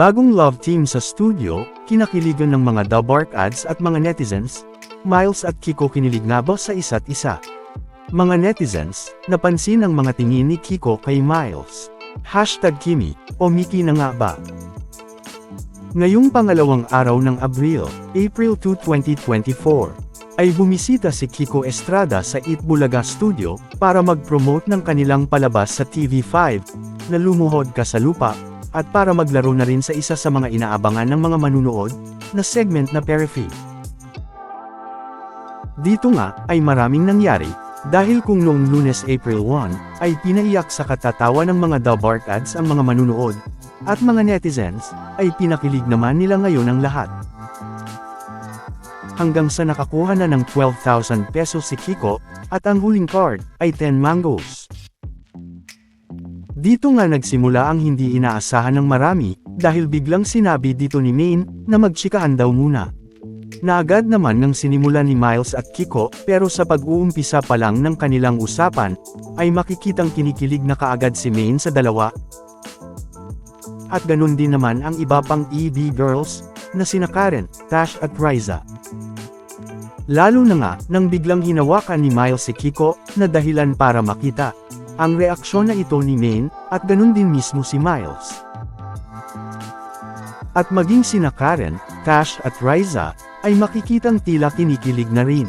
bagong love team sa studio, kinakiligan ng mga Dabark ads at mga netizens, Miles at Kiko kinilig nga ba sa isa't isa? Mga netizens, napansin ang mga tingin ni Kiko kay Miles. Hashtag Kimi, o Miki na nga ba? Ngayong pangalawang araw ng Abril, April 2, 2024, ay bumisita si Kiko Estrada sa Eat Bulaga Studio para mag-promote ng kanilang palabas sa TV5, na lumuhod ka sa lupa, at para maglaro na rin sa isa sa mga inaabangan ng mga manunood, na segment na Periphery. Dito nga, ay maraming nangyari, dahil kung noong lunes April 1, ay pinaiyak sa katatawa ng mga Dabark ads ang mga manunood, at mga netizens, ay pinakilig naman nila ngayon ang lahat. Hanggang sa nakakuha na ng 12,000 pesos si Kiko, at ang huling card, ay 10 mangoes. Dito nga nagsimula ang hindi inaasahan ng marami, dahil biglang sinabi dito ni Maine, na magtsikahan daw muna. Naagad naman ng sinimula ni Miles at Kiko, pero sa pag-uumpisa pa lang ng kanilang usapan, ay makikitang kinikilig na kaagad si Maine sa dalawa. At ganun din naman ang iba pang EB girls, na sina Karen, Tash at Riza. Lalo na nga, nang biglang hinawakan ni Miles si Kiko, na dahilan para makita. Ang reaksyon na ito ni Maine, at ganun din mismo si Miles. At maging sina Karen, Tash at Riza, ay makikitang tila kinikilig na rin.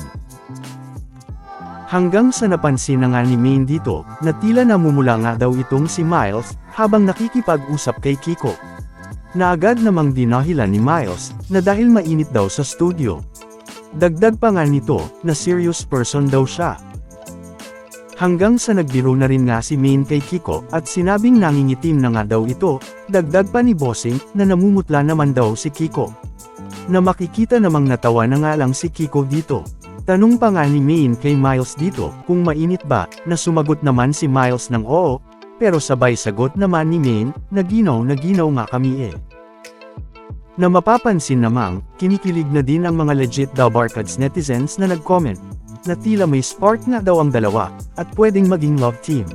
Hanggang sa napansin na nga ni Maine dito, na tila namumula nga daw itong si Miles, habang nakikipag-usap kay Kiko. Naagad namang dinahilan ni Miles, na dahil mainit daw sa studio. Dagdag pa nga nito, na serious person daw siya. Hanggang sa nagbiro na rin nga si Maine kay Kiko, at sinabing nangingitim na nga daw ito, dagdag pa ni Bossing, na namumutla naman daw si Kiko. Na makikita namang natawa na nga lang si Kiko dito. Tanong pa nga ni Maine kay Miles dito, kung mainit ba, na sumagot naman si Miles ng oo, pero sabay sagot naman ni Maine, na ginaw na ginaw nga kami eh. Na mapapansin namang, kinikilig na din ang mga legit daw Barkads netizens na nag-comment, na tila may spark nga daw ang dalawa, at pwedeng maging love team.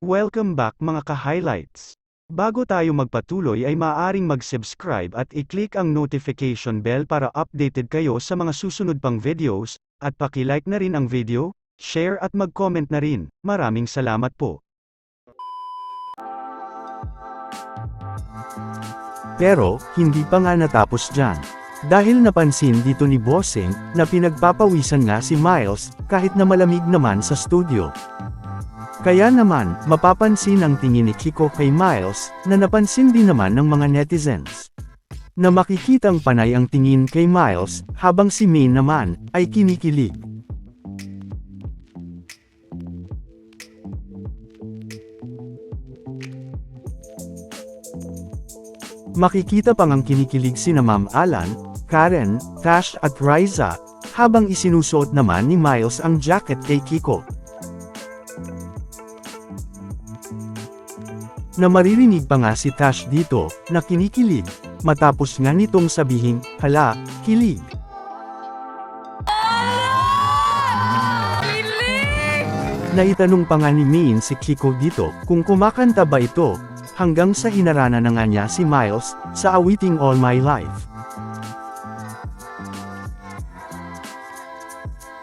Welcome back mga ka-highlights. Bago tayo magpatuloy ay maaaring mag-subscribe at i-click ang notification bell para updated kayo sa mga susunod pang videos, at paki-like na rin ang video, share at mag-comment na rin. Maraming salamat po. Pero, hindi pa nga natapos dyan. Dahil napansin dito ni Bossing, na pinagpapawisan nga si Miles, kahit na malamig naman sa studio. Kaya naman, mapapansin ang tingin ni Kiko kay Miles, na napansin din naman ng mga netizens. Na makikitang panay ang tingin kay Miles, habang si Maine naman, ay kinikilig. Makikita pang ang kinikilig sina Ma'am Alan, Karen, Tash at Riza, habang isinusuot naman ni Miles ang jacket kay Kiko. Na maririnig pa nga si Tash dito, na kinikilig, matapos nga nitong sabihin, hala, kilig. Naitanong pa nga ni Maine si Kiko dito, kung kumakanta ba ito, hanggang sa hinarana na nga niya si Miles, sa awiting All My Life.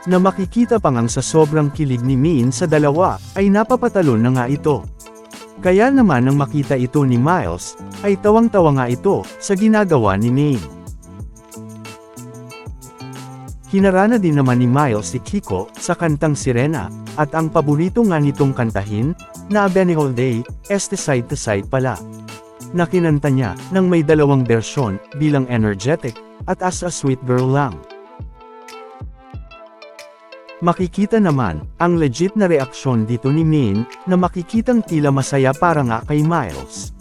Na makikita pa ngang sa sobrang kilig ni Maine sa dalawa, ay napapatalon na nga ito. Kaya naman nang makita ito ni Miles, ay tawang-tawa nga ito, sa ginagawa ni Maine. Hinarana din naman ni Miles si Kiko, sa kantang Sirena, at ang paborito nga nitong kantahin, na A Benihol Day, este side to side pala. Nakinanta niya, nang may dalawang bersyon, bilang energetic, at as a sweet girl lang. Makikita naman, ang legit na reaksyon dito ni Maine, na makikitang tila masaya para nga kay Miles.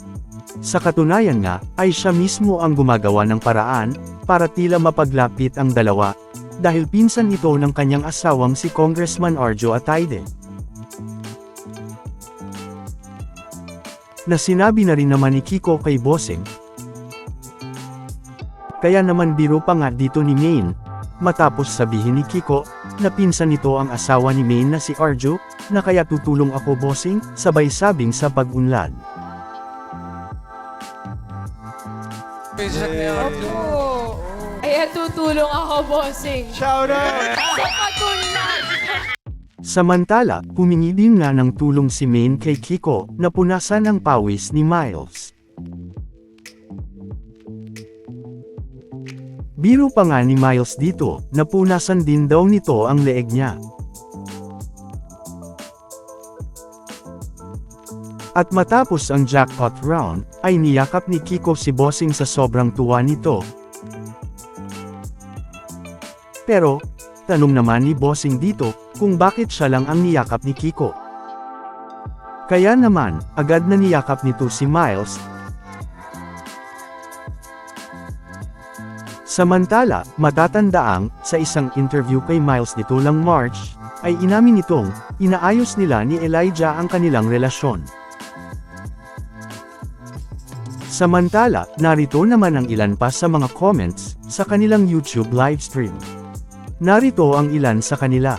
Sa katunayan nga, ay siya mismo ang gumagawa ng paraan, para tila mapaglapit ang dalawa, dahil pinsan ito ng kanyang asawang si Congressman Arjo Ataide. Na sinabi na rin naman ni Kiko kay Bossing. Kaya naman biro pa nga dito ni Maine, matapos sabihin ni Kiko, na pinsan nito ang asawa ni Maine na si Arjo, na kaya tutulong ako Bossing, sabay sabing sa pag-unlad. Pinsan ni Arjo. Kaya tutulong ako, bossing. Shout out! Sa patulan! Samantala, humingi din nga ng tulong si Maine kay Kiko, na punasan ang pawis ni Miles. Biro pa nga ni Miles dito, napunasan din daw nito ang leeg niya. At matapos ang jackpot round, ay niyakap ni Kiko si Bossing sa sobrang tuwa nito. Pero, tanong naman ni Bossing dito, kung bakit siya lang ang niyakap ni Kiko. Kaya naman, agad na niyakap nito si Miles. Samantala, matatandaang, sa isang interview kay Miles nito March, ay inamin nitong, inaayos nila ni Elijah ang kanilang relasyon. Samantala, narito naman ang ilan pa sa mga comments, sa kanilang YouTube livestream. Narito ang ilan sa kanila.